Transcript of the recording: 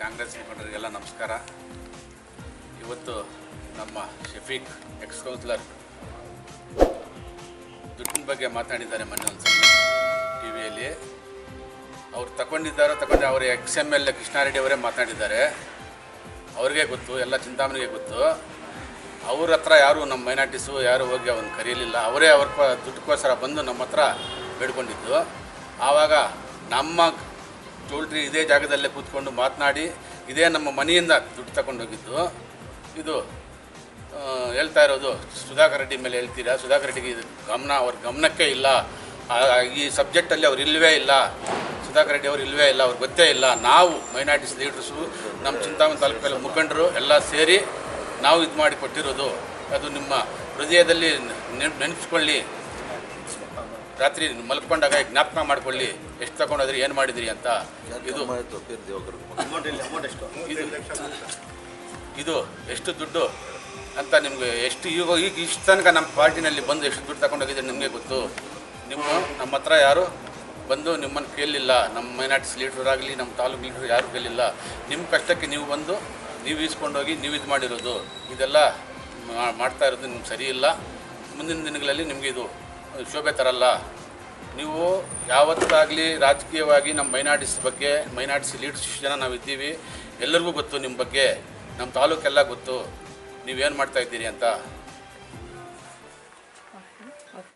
S ಮುಖಂಡರಿಗೆಲ್ಲ ನಮಸ್ಕಾರ. ಇವತ್ತು ನಮ್ಮ ಶಫೀಕ್ ಎಕ್ಸ್ ಕೌನ್ಸಿಲರ್ ದುಡ್ಡಿನ ಬಗ್ಗೆ ಮಾತಾಡಿದ್ದಾರೆ ಮೊನ್ನೆ ಒಂದು ಟಿ ವಿಯಲ್ಲಿ ಅವ್ರು ತಗೊಂಡಿದ್ದಾರೋ ತಗೊಂಡು, ಅವರ ex M L A Krishnareddy ಅವರೇ ಮಾತಾಡಿದ್ದಾರೆ. ಅವ್ರಿಗೆ ಗೊತ್ತು, ಎಲ್ಲ ಚಿಂತಾಮಣಿಗೆ ಗೊತ್ತು. ಅವ್ರ ಹತ್ರ ಯಾರು ನಮ್ಮ ಮೈನಾರ್ಟಿಸು, ಯಾರು ಹೋಗಿ ಅವನು ಕರೀಲಿಲ್ಲ, ಅವರೇ ಅವ್ರ ದುಡ್ಡುಗೋಸ್ಕರ ಬಂದು ನಮ್ಮ ಹತ್ರ ಬೇಡ್ಕೊಂಡಿದ್ದು. ಆವಾಗ ನಮ್ಮ ಟೋಲ್ಟ್ರಿ ಇದೇ ಜಾಗದಲ್ಲೇ ಕೂತ್ಕೊಂಡು ಮಾತನಾಡಿ ಇದೇ ನಮ್ಮ ಮನೆಯಿಂದ ದುಡ್ಡು ತಗೊಂಡೋಗಿದ್ದು. ಇದು ಹೇಳ್ತಾ ಇರೋದು, ಸುಧಾಕರ್ ರೆಡ್ಡಿ ಮೇಲೆ ಹೇಳ್ತೀರಾ? ಸುಧಾಕರ್ ರೆಡ್ಡಿಗೆ ಇದು ಗಮನ, ಅವ್ರ ಗಮನಕ್ಕೆ ಇಲ್ಲ. ಈ ಸಬ್ಜೆಕ್ಟಲ್ಲಿ ಅವ್ರು ಇಲ್ಲವೇ ಇಲ್ಲ. ಸುಧಾಕರ್ ರೆಡ್ಡಿ ಅವ್ರು ಇಲ್ಲವೇ ಇಲ್ಲ, ಅವ್ರಿಗೆ ಗೊತ್ತೇ ಇಲ್ಲ. ನಾವು ಮೈನಾರಿಟೀಸ್ ಲೀಡರ್ಸು, ನಮ್ಮ ಚಿಂತಾಮಣಿ ತಾಲೂಕಲ್ಲಿ ಮುಖಂಡರು ಎಲ್ಲ ಸೇರಿ ನಾವು ಇದು ಮಾಡಿ ಕೊಟ್ಟಿರೋದು. ಅದು ನಿಮ್ಮ ಹೃದಯದಲ್ಲಿ ನೆನ್- ನೆನೆಸ್ಕೊಳ್ಳಿ ರಾತ್ರಿ ಮಲ್ಕೊಂಡಾಗ ಜ್ಞಾಪಕ ಮಾಡ್ಕೊಳ್ಳಿ, ಎಷ್ಟು ತಗೊಂಡೋದ್ರಿ ಏನು ಮಾಡಿದ್ರಿ ಅಂತ. ಇದು ಇದು ಎಷ್ಟು ದುಡ್ಡು ಅಂತ ನಿಮಗೆ ಎಷ್ಟು ಈಗ ಈಗ ಇಷ್ಟು ತನಕ ನಮ್ಮ ಪಾರ್ಟಿನಲ್ಲಿ ಬಂದು ಎಷ್ಟು ದುಡ್ಡು ತಗೊಂಡೋಗಿದ್ರೆ ನಿಮಗೆ ಗೊತ್ತು? ನಿಮ್ಮ ನಮ್ಮ ಹತ್ರ ಯಾರು ಬಂದು ನಿಮ್ಮನ್ನು ಕೇಳಲಿಲ್ಲ ನಮ್ಮ ಮೈನಾರ್ಟಿಸ್ ಲೀಡ್ರ್ ಆಗಲಿ, ನಮ್ಮ ತಾಲೂಕು ಲೀಡ್ರ್ ಯಾರು ಕೇಳಿಲ್ಲ. ನಿಮ್ಮ ಕಷ್ಟಕ್ಕೆ ನೀವು ಬಂದು ನೀವು ಈಸ್ಕೊಂಡೋಗಿ ನೀವು ಇದು ಮಾಡಿರೋದು. ಇದೆಲ್ಲ ಮಾಡ್ತಾ ಇರೋದು ನಿಮ್ಗೆ ಸರಿ ಇಲ್ಲ. ಮುಂದಿನ ದಿನಗಳಲ್ಲಿ ನಿಮಗೆ ಇದು ಶೋಭೆ ತರಲ್ಲ. ನೀವು ಯಾವತ್ತಾಗಲಿ ರಾಜಕೀಯವಾಗಿ ನಮ್ಮ ಮೈನಾರಿಟೀಸ್ ಬಗ್ಗೆ ಮೈನಾರಿಟೀಸ್ ಇಷ್ಟು ಜನ ನಾವು ಇದ್ದೀವಿ ಎಲ್ಲರಿಗೂ ಗೊತ್ತು ನಿಮ್ಮ ಬಗ್ಗೆ. ನಮ್ಮ ತಾಲೂಕೆಲ್ಲ ಗೊತ್ತು. ನೀವೇನು ಮಾಡ್ತಾ ಇದ್ದೀರಿ ಅಂತ.